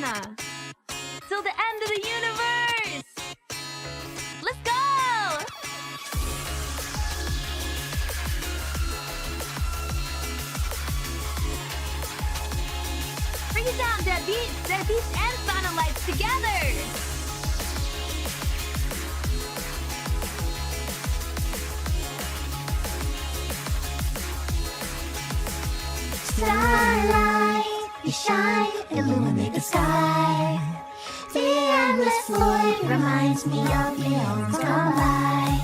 sana. Till the end of the universe. Let's go! Bring it down, Dead Beats. And Sana Lights together. Starlight, you shine, illuminate the sky. The endless void reminds me of years gone by.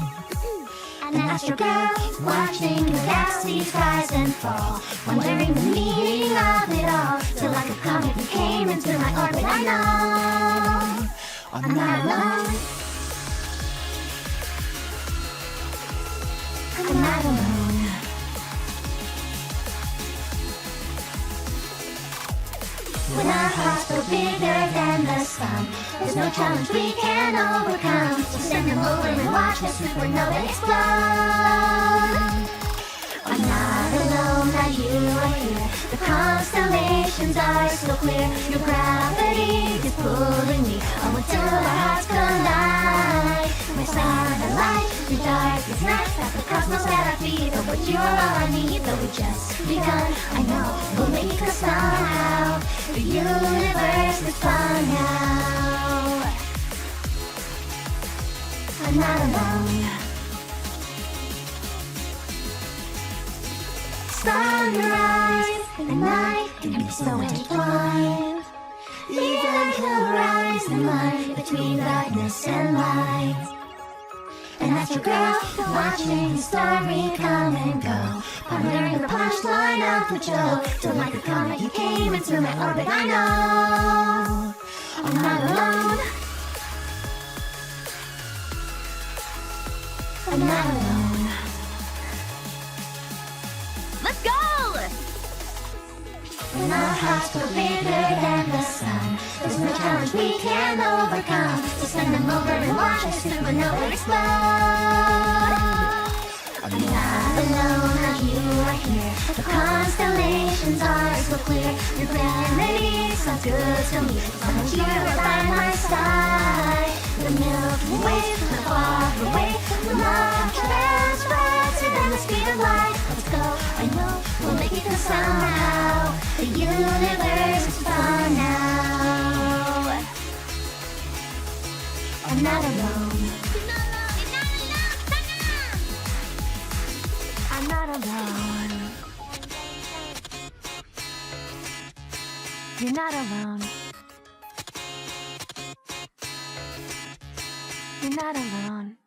An astro girl watching the galaxies rise and fall, wondering the meaning of it all. Till like a comet you came into my orbit. I know I'm not alone. When our hearts go bigger than the sun, there's no challenge we can overcome. So send them over and watch the supernova explode. I'm not alone, now you are here. The constellations are so clear. Your gravity is pulling me on until our hearts. Got the cosmos at our. But what you all I need, though we just begun. I know we'll make it 'cause somehow the universe is fun now. I'm not alone. Sunrise and night can be so intertwined. Even the horizon line between darkness and light. An girl watching the story come and go. Pondering the punchline of the joke. Till like the comet you came into my orbit. I know I'm not alone. I'm not alone. Let's go! When our hearts go bigger than the sun, there's no challenge we can overcome. So send them over and watch the supernova explode. Alone, you are here. The constellations are so clear. Your remedy sounds good to me. You're not alone. You're not alone.